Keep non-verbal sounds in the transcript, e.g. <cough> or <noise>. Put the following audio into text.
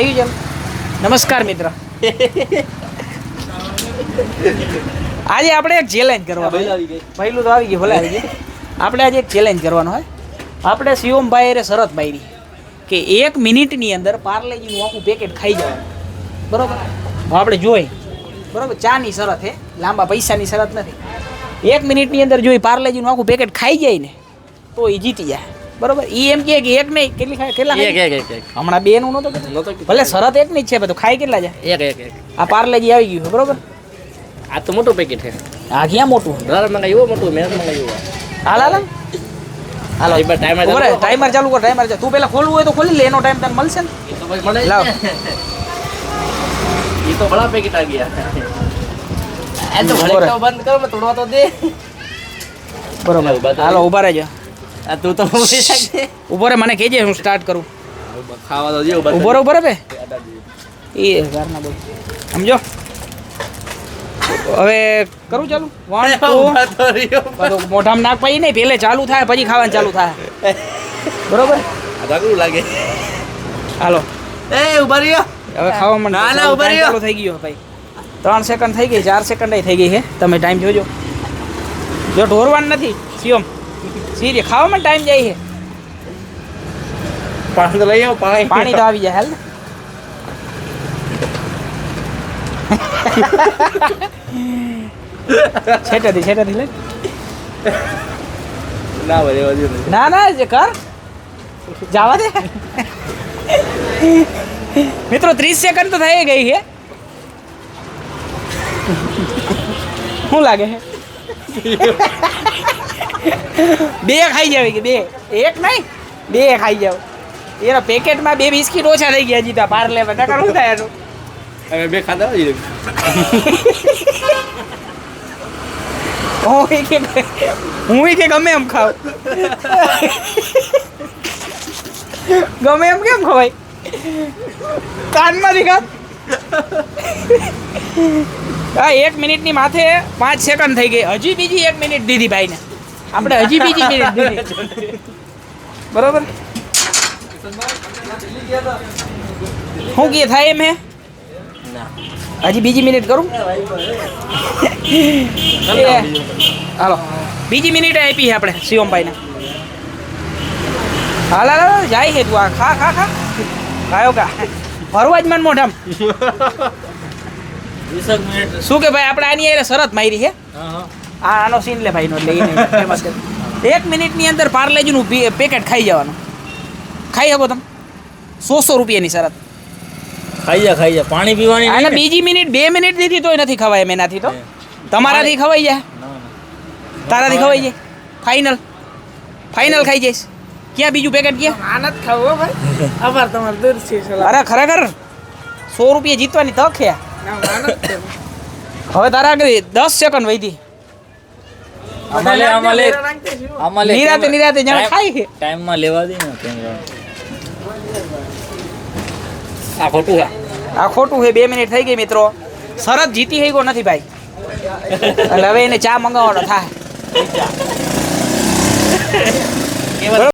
થઈ ગયું છે નમસ્કાર મિત્ર આજે આપણે એક ચેલેન્જ કરવાનું પહેલું તો આવી ગયું ભલે આવી ગયું આપણે આજે એક ચેલેન્જ કરવાનો હોય આપણે શિવમભાઈ અરે શરત મારી કે એક મિનિટની અંદર પાર્લેજીનું આખું પેકેટ ખાઈ જવાનું બરાબર આપણે જોઈ બરાબર ચાની શરત હે લાંબા પૈસાની શરત નથી એક મિનિટની અંદર જોઈ પાર્લેજીનું આખું પેકેટ ખાઈ જાય ને તો એ જીતી જાય બરોબર ઈ એમ કે એક નહીં કેટલી ખાય કેટલા એક એક એક હમણાં બે નું નતો કીધું ભલે શરત એક ની છે બધું ખાય કેટલા છે એક એક એક આ પાર્લેજી આવી ગયું છે બરોબર આ તો મોટું પેકેટ છે આ ક્યાં મોટું ડોલર મંગાવ્યું મોટું મેં મંગાવ્યું હાલ હાલ હાલો એક ટાઈમર ચાલુ ટાઈમર ચાલુ કર ટાઈમર તું પેલા ખોલવું હોય તો ખોલી લે એનો ટાઈમ તને મળશે ને એ તો બસ મળે લાવ એ તો બડા પેકેટ આવી ગયા એ તો ભલે તો બંધ કર મે તોડવા તો દે બરોબર હાલો ઉભા રહેજો તું તો ઉભી શકે ઉભો મને કહેજે હું સ્ટાર્ટ કરું ખાવા તો જેવું ઉભો રે બે એ ના બોલ સમજો હવે કરું ચાલુ વન મોઢામાં નાક પાઈ નહીં પેલે ચાલુ થાય પછી ખાવાનું ચાલુ થાય બરોબર આગળ લાગે હાલો એ ઉભા રહ્યો હવે ખાવા મને ના ના ઉભા રહ્યો ચાલુ થઈ ગયો ભાઈ ત્રણ સેકન્ડ થઈ ગઈ ચાર સેકન્ડ થઈ ગઈ છે તમે ટાઈમ જોજો જો ઢોરવાનું નથી સિયોમ सीरी खाओ में टाइम जाई है पानी तो ले आओ पानी पानी तो आ भी जाए छेटा दी छेटा दी ले ना बजे बजे ना ना ये कर जावा दे मित्रों तीस सेकंड तो थे गई है हूँ लागे है <laughs> બે ખાઈ જાવ કે બે એક નહીં બે ખાઈ જાવ એરા પેકેટ માં બે બિસ્કિટ ઓછા થઈ ગયા જી તા બહાર લેવા નકર ઉતાયનું હવે બે ખાધા ઓય <laughs> કે હું કે ગમે એમ ખાવ ગમે એમ કેમ ખવાય તાન માં દીખ આ 1 મિનિટ ની માથે 5 સેકન્ડ થઈ ગઈ અજી બીજી 1 મિનિટ દીધી ભાઈને આપણે અજીબીજી મિનિટ દે બરાબર કુસનભાઈ દિલ્હી ગયા હું કી થા એમ હે ના અજીબીજી મિનિટ કરું હાલો બીજી મિનિટ આઈપી છે આપણે સિયમભાઈના હાલો જાય હેડવા ખા ખા ખા ખાયોગા ભરવા જમણ મોઢામાં 20 મિનિટ શું કે ભાઈ આપણે આની આરે શરત મારી છે હા હા આ આનો સીન લે ભાઈનો એટલે ફેમસ કરી એક મિનિટની અંદર પાર્લેજીનું પેકેટ ખાઈ જવાનું ખાઈ શકો તમે સો સો રૂપિયાની શરત ખાઈ જા ખાઈ જા પાણી પીવાની અને બીજી મિનિટ બે મિનિટ દીધી તોય નથી ખવાય એમ એનાથી તો તમારાથી ખવાઈ જાય તારાથી ખવાઈ જાય ફાઇનલ ફાઇનલ ખાઈ જઈશ ક્યાં બીજું પેકેટ ક્યાં આનંદ ખાવો ભાઈ અવાર તમારે દૂર છે અરે ખરેખર સો રૂપિયા જીતવાની તક છે હવે તારા દસ સેકન્ડ વધી બે મિનિટ થઈ ગઈ મિત્રો શરત જીતી હઈ ગયો નથી ભાઈ એટલે હવે એને ચા મંગાવવાનો થાય